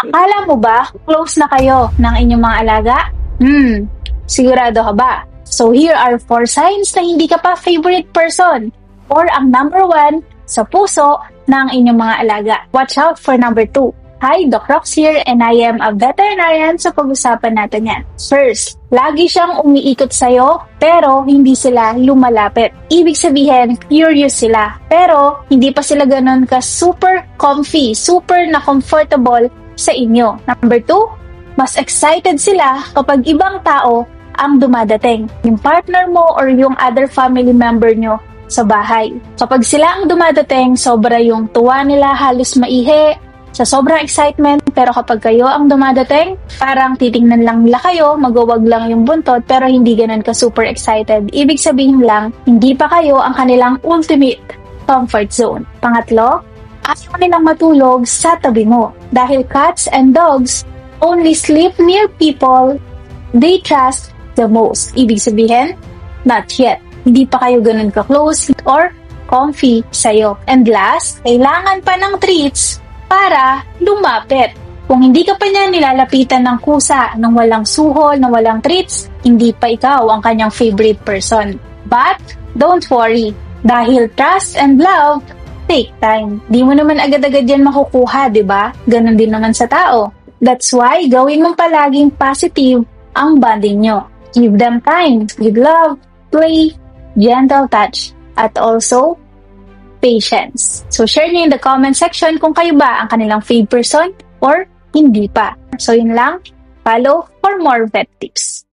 Akala mo ba close na kayo ng inyong mga alaga? Hmm, sigurado ka ba? So here are four signs na hindi ka pa favorite person or ang number one sa puso ng inyong mga alaga. Watch out for number two. Hi, Doc Rox here and I am a veterinarian so pag-usapan natin yan. First, lagi siyang umiikot sa'yo pero hindi sila lumalapit. Ibig sabihin, curious sila pero hindi pa sila ganun ka super comfy, super na comfortable sa inyo. Number two, mas excited sila kapag ibang tao ang dumadating. Yung partner mo or yung other family member nyo sa bahay. Kapag sila ang dumadating, sobra yung tuwa nila halos maihi, sa sobrang excitement, pero kapag kayo ang dumadating, parang titingnan lang nila kayo, magawag lang yung buntot, pero hindi ganun ka super excited. Ibig sabihin lang, hindi pa kayo ang kanilang ultimate comfort zone. Pangatlo, ayaw nilang matulog sa tabi mo. Dahil cats and dogs only sleep near people they trust the most. Ibig sabihin, not yet. Hindi pa kayo ganun ka-close or comfy sa'yo. And last, kailangan pa ng treats para lumapit. Kung hindi ka pa niya nilalapitan ng kusa, ng walang suhol, ng walang treats, hindi pa ikaw ang kanyang favorite person. But, don't worry. Dahil trust and love take time. Di mo naman agad-agad yan makukuha, di ba? Ganon din naman sa tao. That's why, gawin mong palaging positive ang bonding nyo. Give them time with love, play, gentle touch, at also patience. So, share nyo in the comment section kung kayo ba ang kanilang fave person or hindi pa. So, yun lang. Follow for more vet tips.